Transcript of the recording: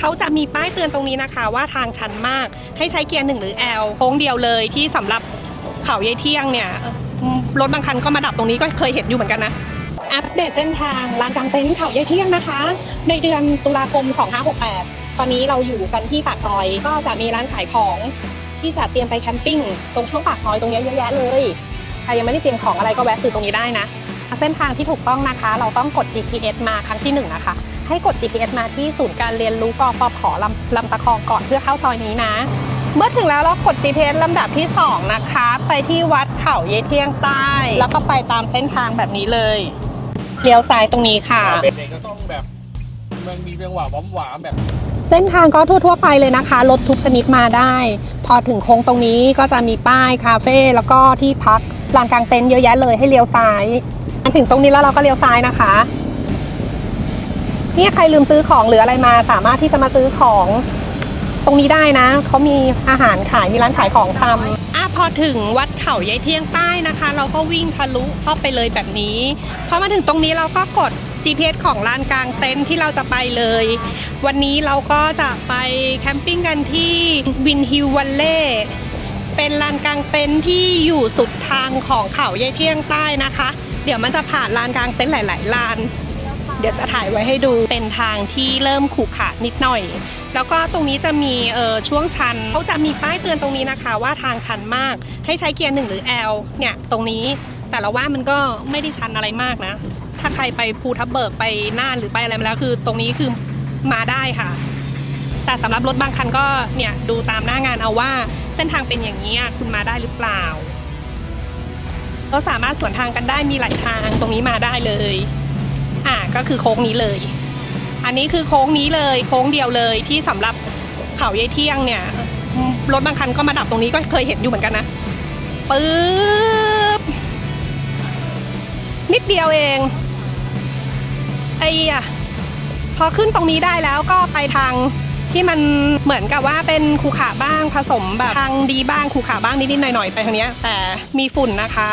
เขาจะมีป้ายเตือนตรงนี้นะคะว่าทางชันมากให้ใช้เกียร์หนึ่งหรือ L โค้งเดียวเลยที่สำหรับเขายายเที่ยงเนี่ยรถบางคันก็มาดับตรงนี้ก็เคยเห็นอยู่เหมือนกันนะอัปเดตเส้นทางลานกลางเต็นท์เขายายเที่ยงนะคะ ในเดือนตุลาคม 2568 ตอนนี้เราอยู่กันที่ปากซอยก็จะมีร้านขายของที่จะเตรียมไปแคมปิ้งตรงช่วงปากซอยตรงนี้เยอะแยะเลยใครยังไม่ได้เตรียมของอะไรก็แวะซื้อตรงนี้ได้นะเส้นทางที่ถูกต้องนะคะ เราต้องกด GPS มาครั้งที่หนึ่งนะคะ ให้กด GPS มาที่ศูนย์การเรียนรู้กปพลำลำตะคองก่อนเพื่อเข้าซอยนี้นะ เมื่อถึงแล้วเรากด GPS ลำดับที่ 2 นะคะ ไปที่วัดเขาเยเที่ยงใต้ แล้วก็ไปตามเส้นทางแบบนี้เลยเลี้ยวซ้ายตรงนี้ค่ะ เด็กก็ต้องแบบมันมีจังหวะหวานๆแบบ เส้นทางก็ทั่ว ๆ ไปเลยนะคะ รถทุกชนิดมาได้ พอถึงโค้งตรงนี้ก็จะมีป้ายคาเฟ่แล้วก็ที่พักลานกลางเต็นท์เยอะแยะเลยให้เลี้ยวซ้ายอันถึงตรงนี้แล้วเราก็เลี้ยวซ้ายนะคะ เนี่ยใครลืมซื้อของหรืออะไรมา สามารถที่จะมาซื้อของตรงนี้ได้นะ เขามีอาหารขายมีร้านขายของชำอะพอถึงวัดเขายายเที่ยงใต้นะคะ เราก็วิ่งทะลุเข้าไปเลยแบบนี้ พอมาถึงตรงนี้เราก็กด GPS ของลานกลางเต็นท์ที่เราจะไปเลย วันนี้เราก็จะไปแคมปิ้งกันที่วินฮิลวัลเล่เป็นลานกลางเต็นท์ที่อยู่สุดทางของเขายายเที่ยงใต้นะคะ เดี๋ยวมันจะผ่านลานกลางเต็นท์หลาย ๆ ลาน เดี๋ยวจะถ่ายไว้ให้ดูเป็นทางที่เริ่มขรุขระนิดหน่อย แล้วก็ตรงนี้จะมีเออช่วงชันเขาจะมีป้ายเตือนตรงนี้นะคะว่าทางชันมากให้ใช้เกียร์หนึ่งหรือ L เนี่ยตรงนี้แต่เราว่ามันก็ไม่ได้ชันอะไรมากนะ ถ้าใครไปภูทับเบิกไปน่านหรือไปอะไรมาแล้วคือตรงนี้คือมาได้ค่ะ แต่สำหรับรถบางคันก็เนี่ยดูตามหน้างานเอาว่าเส้นทางเป็นอย่างนี้คุณมาได้หรือเปล่าก็สามารถสวนทางกันได้มีหลายทางตรงนี้มาได้เลย อ่าก็คือโค้งนี้เลย อันนี้คือโค้งนี้เลย โค้งเดียวเลยที่สำหรับเขายายเที่ยงเนี่ยรถบางคันก็มาดับตรงนี้ก็เคยเห็นอยู่เหมือนกันนะปึ๊บนิดเดียวเองไอ้อะพอขึ้นตรงนี้ได้แล้วก็ไปทางที่มันเหมือนกับว่าเป็นขูขาบ้างผสมแบบทางดีบ้างขูขาบ้างนิดๆหน่อยๆไปทางเนี้ยแต่มีฝุ่นนะคะ